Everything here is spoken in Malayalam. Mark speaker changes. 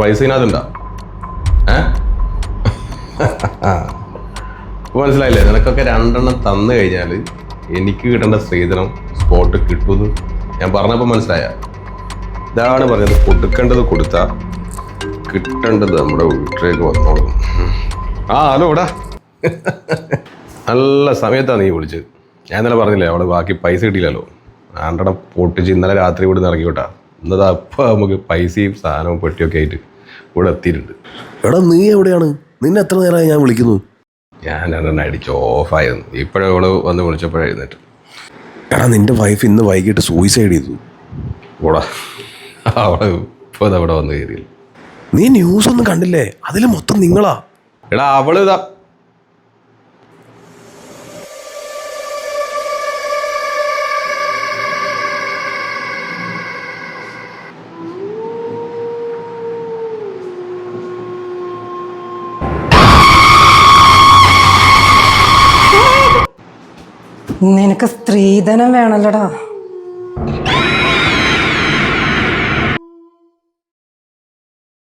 Speaker 1: പൈസ ഇതിനകത്തുണ്ടോ ഏ? മനസ്സിലായില്ലേ? നിനക്കൊക്കെ രണ്ടെണ്ണം തന്നു കഴിഞ്ഞാൽ എനിക്ക് കിട്ടേണ്ട സ്ത്രീധനം സ്പോട്ട് കിട്ടുമെന്ന് ഞാൻ പറഞ്ഞപ്പോൾ മനസ്സിലായ. ഇതാണ് പറഞ്ഞത് കൊടുക്കേണ്ടത് കൊടുത്താൽ കിട്ടേണ്ടത് നമ്മുടെ വീട്ടിലേക്ക് വന്നോളും. ആ ഹലോ ഇടാ നല്ല സമയത്താണ് നീ വിളിച്ചത്. ഞാൻ ഇന്നലെ പറഞ്ഞില്ലേ അവിടെ ബാക്കി പൈസ കിട്ടിയില്ലല്ലോ. രണ്ടെണ്ണം പൊട്ടിച്ച് ഇന്നലെ രാത്രി ഇവിടെ നിന്ന് ഇറങ്ങി വിട്ടാ ഇന്നതാ അപ്പം നമുക്ക് പൈസയും സാധനവും പെട്ടിയൊക്കെ ആയിട്ട് ഇവിടെ എത്തിയിട്ടുണ്ട്.
Speaker 2: എടാ നീ എവിടെയാണ്? നിന്നെ എത്ര നേരമായി ഞാൻ വിളിക്കുന്നു?
Speaker 1: ഞാൻ രണ്ടെണ്ണം അടിച്ച് ഓഫായിരുന്നു. ഇപ്പോഴും അവൾ വന്ന് വിളിച്ചപ്പോഴേ എഴുന്നേറ്റ്
Speaker 2: എടാ നിന്റെ വൈഫ് ഇന്ന് വൈകിട്ട് സൂയിസൈഡ് ചെയ്തു.
Speaker 1: ഓടാ. അവൾ ഇപ്പോൾ അവിടെ വന്ന് കയറിയില്ല
Speaker 2: നീ ന്യൂസ് ഒന്നും കണ്ടില്ലേ? അതിൽ മൊത്തം നിങ്ങളാ.
Speaker 1: എടാ അവൾ ഇതാ
Speaker 3: നിനക്ക് സ്ത്രീധനം വേണല്ലോടാ.